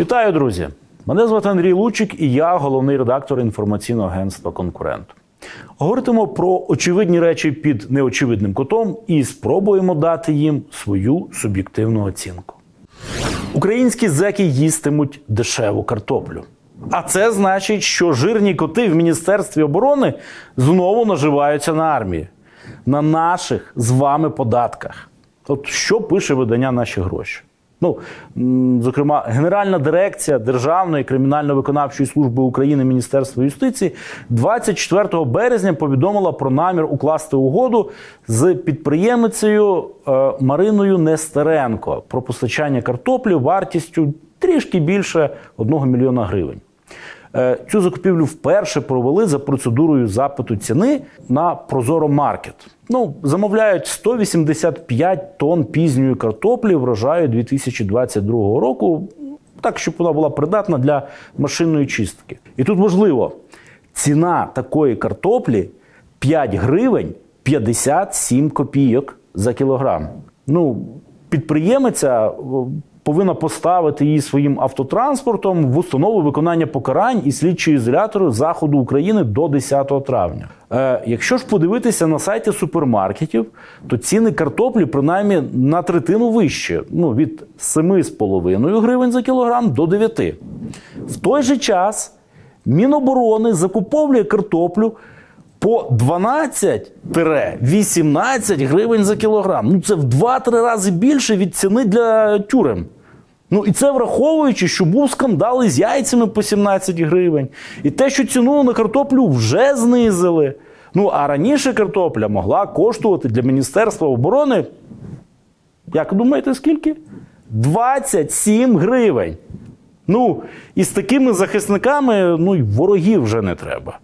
Вітаю, друзі! Мене звати Андрій Лучик, і я головний редактор інформаційного агентства Конкурент. Говоритимо про очевидні речі під неочевидним кутом і спробуємо дати їм свою суб'єктивну оцінку. Українські зеки їстимуть дешеву картоплю. А це значить, що жирні коти в Міністерстві оборони знову наживаються на армії, на наших з вами податках. От що пише видання наші гроші? Ну, зокрема, Генеральна дирекція Державної кримінально-виконавчої служби України Міністерства юстиції 24 березня повідомила про намір укласти угоду з підприємицею е, Мариною Нестеренко про постачання картоплі вартістю трішки більше 1 мільйона гривень. Е, Цю закупівлю вперше провели за процедурою запиту ціни на Прозоро Маркет. Ну, замовляють 185 тонн пізньої картоплі врожаю 2022 року, так щоб вона була придатна для машинної чистки. І тут важливо: ціна такої картоплі 5 гривень 57 копійок за кілограм. Ну, підприємиця повинна поставити її своїм автотранспортом в установу виконання покарань і слідчі ізолятори заходу України до 10 травня. Е, якщо ж подивитися на сайті супермаркетів, то ціни картоплі принаймні на третину вище, ну від 7,5 гривень за кілограм до 9. В той же час Міноборони закуповує картоплю по 12-18 гривень за кілограм. Ну це в 2-3 рази більше від ціни для тюрем. Ну і це враховуючи, що був скандал із яйцями по 17 гривень, і те, що ціну на картоплю вже знизили. Ну а раніше картопля могла коштувати для Міністерства оборони. Як думаєте, скільки? 27 гривень. Ну, і з такими захисниками ну, й ворогів вже не треба.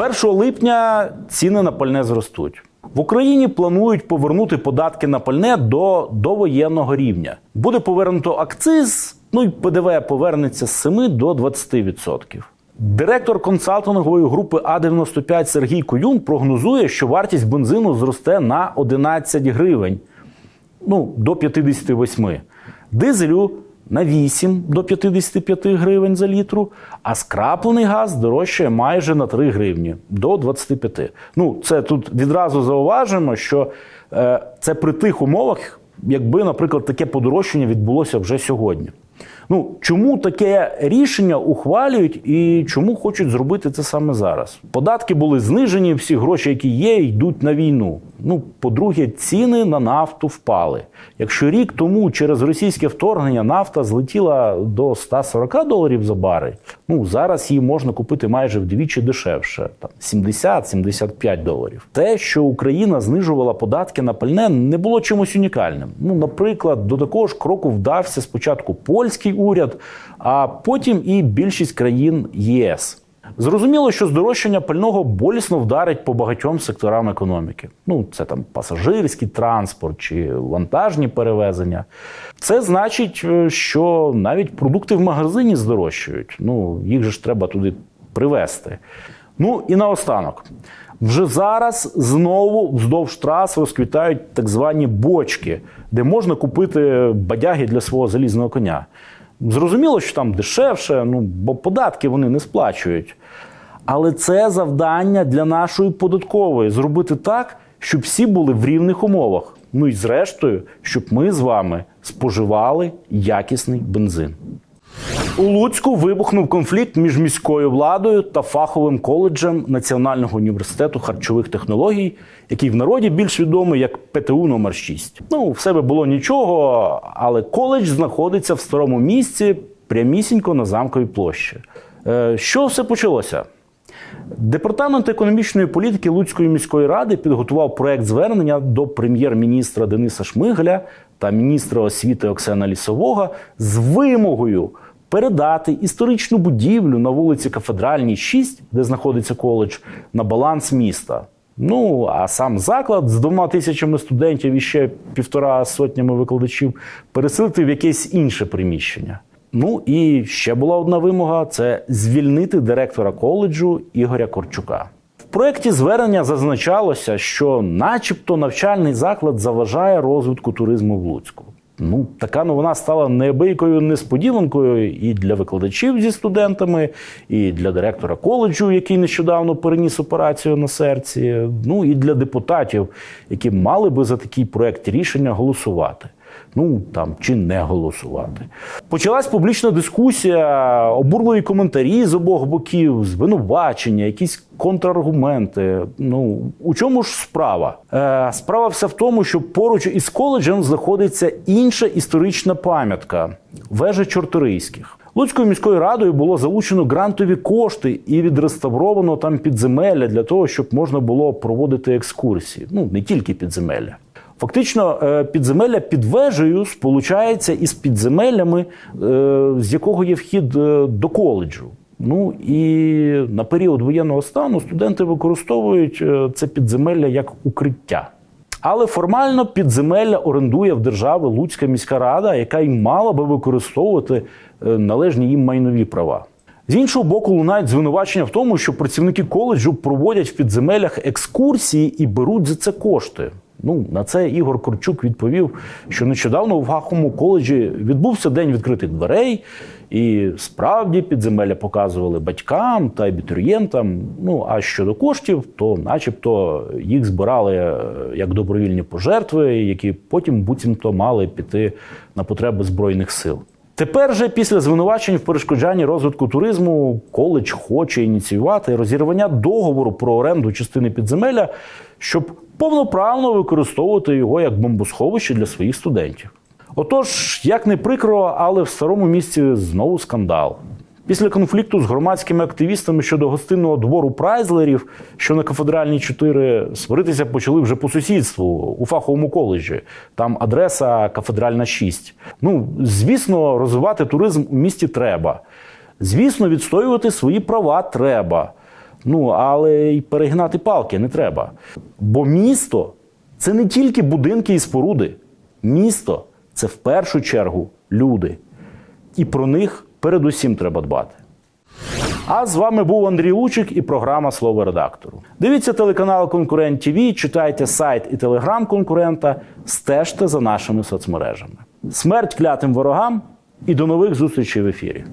З 1 липня ціни на пальне зростуть. В Україні планують повернути податки на пальне до довоєнного рівня. Буде повернуто акциз, ну і ПДВ повернеться з 7 до 20%. Директор консалтингової групи А95 Сергій Куюн прогнозує, що вартість бензину зросте на 11 гривень ну, до 58. Дизелю на 8 до 55 гривень за літру, а скраплений газ дорожчає майже на 3 гривні до 25. Ну, це тут відразу зауважимо, що е, це при тих умовах, якби, наприклад, таке подорожчання відбулося вже сьогодні. Ну, чому таке рішення ухвалюють і чому хочуть зробити це саме зараз? Податки були знижені, всі гроші, які є, йдуть на війну. Ну, по-друге, ціни на нафту впали. Якщо рік тому через російське вторгнення нафта злетіла до 140 доларів за барель, ну зараз її можна купити майже вдвічі дешевше, там 70-75 доларів. Те, що Україна знижувала податки на пальне, не було чимось унікальним. Ну, наприклад, до такого ж кроку вдався спочатку польський уряд, а потім і більшість країн ЄС. Зрозуміло, що здорожчання пального болісно вдарить по багатьом секторам економіки. Ну, це там пасажирський транспорт чи вантажні перевезення. Це значить, е, що навіть продукти в магазині здорожчають. Ну, їх же ж треба туди привезти. Ну і наостанок. Вже зараз знову вздовж трас розквітають так звані бочки, де можна купити бадяги для свого залізного коня. Зрозуміло, що там дешевше, ну бо податки вони не сплачують. Але це завдання для нашої податкової зробити так, щоб всі були в рівних умовах. Ну і зрештою, щоб ми з вами споживали якісний бензин. У Луцьку вибухнув конфлікт між міською владою та фаховим коледжем Національного університету харчових технологій, який в народі більш відомий як ПТУ номер 6 Ну, в себе було нічого, але коледж знаходиться в старому місці прямісінько на замковій площі. Е, Що все почалося? Департамент економічної політики Луцької міської ради підготував проект звернення до прем'єр-міністра Дениса Шмигаля та міністра освіти Оксана Лісового з вимогою передати історичну будівлю на вулиці Кафедральній, 6, де знаходиться коледж, на баланс міста. Ну а сам заклад з двома тисячами студентів і ще півтора сотнями викладачів переселити в якесь інше приміщення. Ну і ще була одна вимога: це звільнити директора коледжу Ігоря Корчука. В проєкті звернення зазначалося, що, начебто, навчальний заклад заважає розвитку туризму в Луцьку. Ну, така новина стала неабиякою несподіванкою і для викладачів зі студентами, і для директора коледжу, який нещодавно переніс операцію на серці, ну і для депутатів, які мали би за такий проект рішення голосувати. Ну там чи не голосувати. Почалась публічна дискусія, обурливі коментарі з обох боків, звинувачення, якісь контраргументи. Ну у чому ж справа? Е, справа вся в тому, що поруч із коледжем знаходиться інша історична пам'ятка вежа Чорторийських. Луцькою міською радою було залучено грантові кошти і відреставровано там підземелля для того, щоб можна було проводити екскурсії. Ну не тільки підземелля. Фактично, е, підземелля під вежею сполучається із підземеллями, е, з якого є вхід е, до коледжу. Ну і на період воєнного стану студенти використовують це підземелля як укриття. Але формально підземелля орендує в держави Луцька міська рада, яка й мала би використовувати належні їм майнові права. З іншого боку, лунають звинувачення в тому, що працівники коледжу проводять в підземеллях екскурсії і беруть за це кошти. Ну на це Ігор Корчук відповів, що нещодавно в Гаховому коледжі відбувся день відкритих дверей, і справді підземелля показували батькам та абітурієнтам. Ну а щодо коштів, то, начебто, їх збирали е, як добровільні пожертви, які потім буцімто мали піти на потреби збройних сил. Тепер же після звинувачень в перешкоджанні розвитку туризму коледж хоче ініціювати розірвання договору про оренду частини підземелля, щоб повноправно використовувати його як бомбосховище для своїх студентів. Отож, як не прикро, але в старому місці знову скандал. Після конфлікту з громадськими активістами щодо гостинного двору прайзлерів, що на кафедральній 4, сваритися почали вже по сусідству у фаховому коледжі. Там адреса кафедральна 6. Ну, звісно, розвивати туризм у місті треба. Звісно, відстоювати свої права треба. Ну, але й перегинати палки не треба. Бо місто це не тільки будинки і споруди. Місто це в першу чергу люди. І про них передусім треба дбати. А з вами був Андрій Лучик і програма Слово редактору. Дивіться телеканал Конкурент ТВ, читайте сайт і телеграм конкурента, стежте за нашими соцмережами. Смерть клятим ворогам і до нових зустрічей в ефірі.